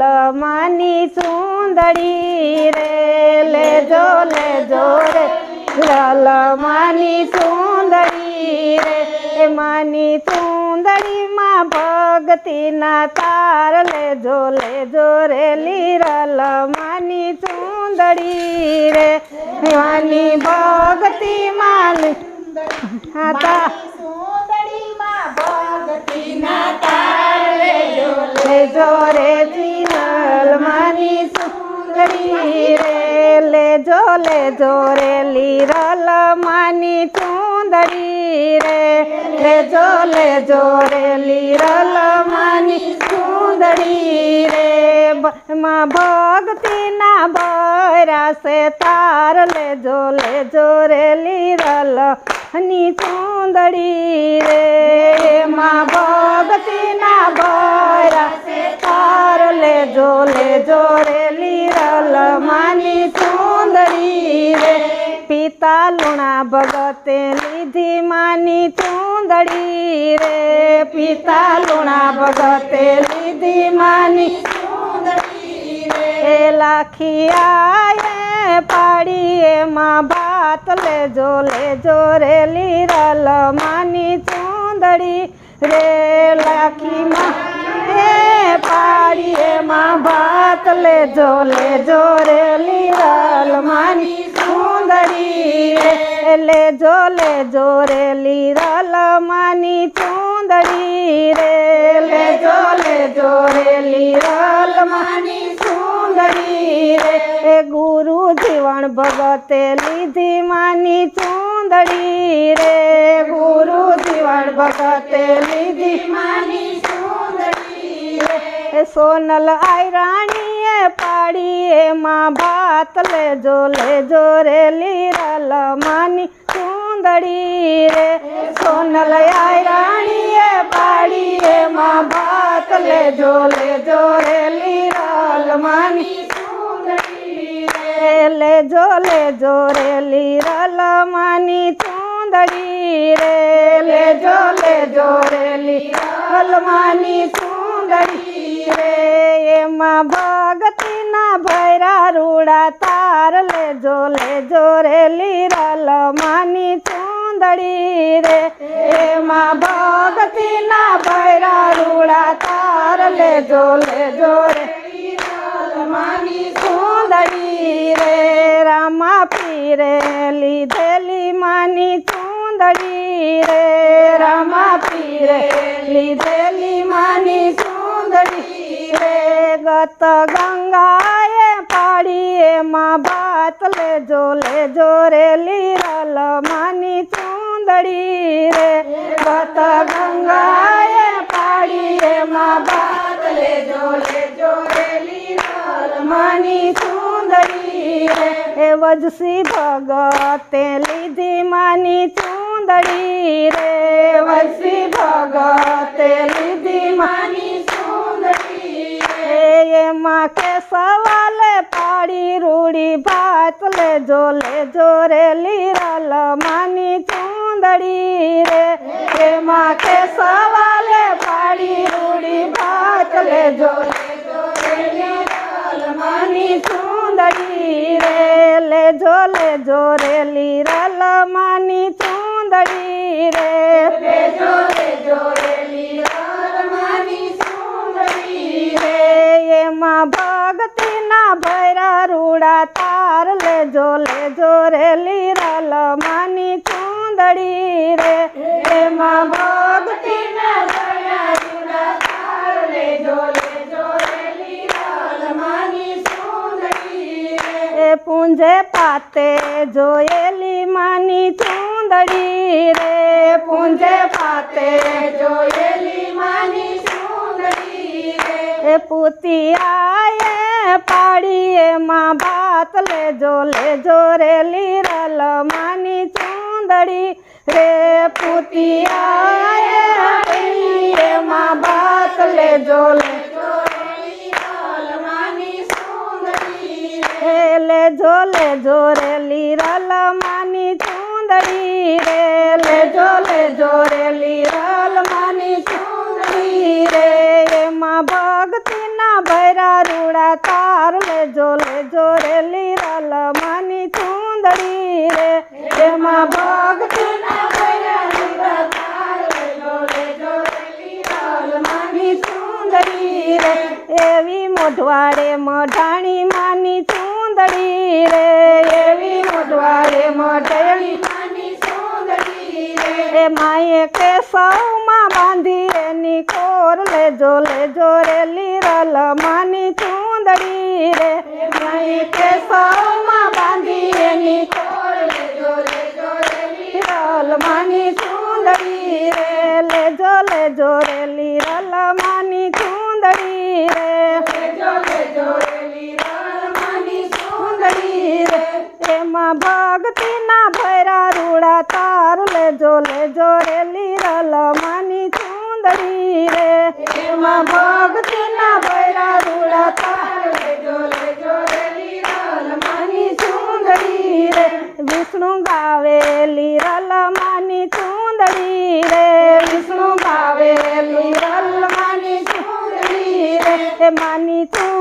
માની સુંદરી રે લેજો લેજો રે. લીરલ માની સુંદરી રે એ માની સુંદરીમાં ભક્તિના તાર. લેજો લેજો રે લીરલ માની સુંદરી રે માની ભક્તિમાં લી- હા તા. લેજો રે જીનલ માની સુંદરી રે, લેજો લેજો રે, લીરલ માની સુંદરી રે. લેજો લેજો રે, લીરલ માની સુંદરી રે. માં ભક્તિના ભરાશે તાર. લેજો લેજો રે, લીરલની સુંદરી રે. માં ભક્તિના તાર લેજો લેજો રે લીરલ માની સુંદરી રે. પિતા લુણા ભગતે લીધી માની ચુંદડી રે. પિતા લુણા ભગતે લીધી માની એ લાખિયાએ પાડી એમાં ભાત. લેજો લેજો રે લીરલ માની ચુંદડી રે. લાખીમાં એ પાડી એમાં ભાત લેજો લેજો રે લીરલ માની ચૂંદડી રે લેજો લેજો રે લીરલ માની ચૂંદડી રે લેજો લેજો રે લીરલ માની સુંદરી રે એ ગુરુ જીવન ભગતે લીધી માની ચૂંદડી રે ગુરુ જીવન ભગતે લીધી માની સુંદરી રે એ સોનલ આયરાણીએ પાડી માં ભાત લેજો લેજો રે લીરલ માની સુંદરી રે. સોનલ આયરાણીએ પાડી માં ભાત લેજો લેજો રે લીરલ માની લેજો લેજો રે લીરલ માની સુંદરી રે. લેજો લેજો રે લીરલ માની સુંદરી એમાં ભગતીના ભૈરા રૂડા તાર લેજો લેજો રે લીરા માની ચૂંદડી રે. એમાં ભગતીના ભૈરા રૂડા તાર લેજો લેજો રે સુંદરી રે. રામા પીરે લીધેલી માની ચૂંદડી રે. રામા પીરે લીધેલી માની સુંદરી રે ગત ગંગાએ પાડી એમાં ભાત લેજો લેજો રે લીરલ માની સુંદરી રે ગત ગંગાએ પાડી એમાં ભાત લેજો લેજો રે લીરલ માની સુંદરી રે. એ વજસી ભગતે લીધી માની સુંદરી રે. વજસી ભગતે લીધી માની એમાં કે સવાલે પાડી રૂડી ભાત લેજો લેજો રે લીરલ માની ચૂંદડી રે. એમાં કે સવાલે પાડી રૂડી ભાત લેજો માની ચૂંદડી રે. લેજો લેજો રે લીરલ માની ચૂંદડી રે. એમાં ભક્તિના ભૈરા રૂડા તાર લેજો લેજો રે લીરા લમાની ચુંદડી રે. એમાં ભક્તિના ભૈરા રૂડા તાર લેજો લેજો પૂંજે પાતે જોયેલી માની ચુંદડી રે. પૂંજે પાતે રે એ પુતિયાએ પાડી એમાં ભાત. લેજો લેજો રે લીરલ માની ચૂંદડી. રે પુતિયાએ પાડી એમાં ભાત. લેજો લેજો રે લીરલ માની સુંદરી રે લેજો લેજો રે લીરલ માની ચૂંદડી. રે લેજો લેજો રે લીરલ માની ચૂંદડી. રે એમાં ભક્તિના ભૈરા લેજો રે લીરલ માની ચુંદડી રે. એમાં લીરા તાર લેજો લેજો રે માની ચુંદડી રે. એવી મોઢવાડે મઢાણી માની ચુંદડી રે. એવી મોઢવાડે મઢાણી ચુંદડી રે એ માએ કે સૌમાં બાંધી એની કોર લેજો લેજો રે લીરલ માની ચુંદડી રે માએ કે સૌમાં બાંધી એની કોર લેજો લેજો રે લીરલ માની ચુંદડી રે લેજો લેજો રે લીરલ માની ચુંદડી રે લેજો લેજો રે લીરલ માની ચુંદડી રે એમાં ભક્તિના ભૈરા રૂડા તાર લેજો લેજો રેલી લીરલ માની ચુંદડી રે. એમાં ભક્તિના બૈરા રૂડા તાર. લેજો લેજો રેલી લીરલ માની ચુંદડી રે. વિષ્ણુ ગાવે લીરલ માની ચુંદડી રે. વિષ્ણુ ગાવે લીરલ માની ચુંદડી રે. માની ચુંદડી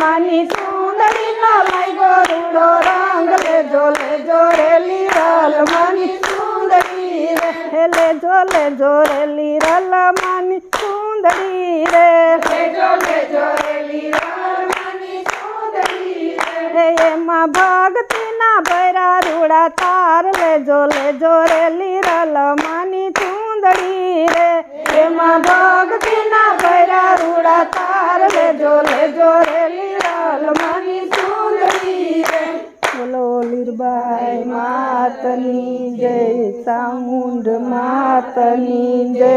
માની સુંદરી ના લાગ્યો રૂડો રંગ લેજો લેજો રે લીરલ માની સુંદરી રે. લેજો લેજો રે લીરલ માની સુંદરી રે. લેજો લેજો રે લીરલ માની સુંદરી રે. એમાં ભક્તિના ભૈરા રૂડા તાર લેજો લેજો રે લીરલ માની સુંદરી રે. એમાં ભક્તિના ભૈરા રૂડા તાર લેજો લેજો રે લીરલ માની ચુંદડી રે બોલો લીરબાઈ માતની જય ચામુંડ માતની જય.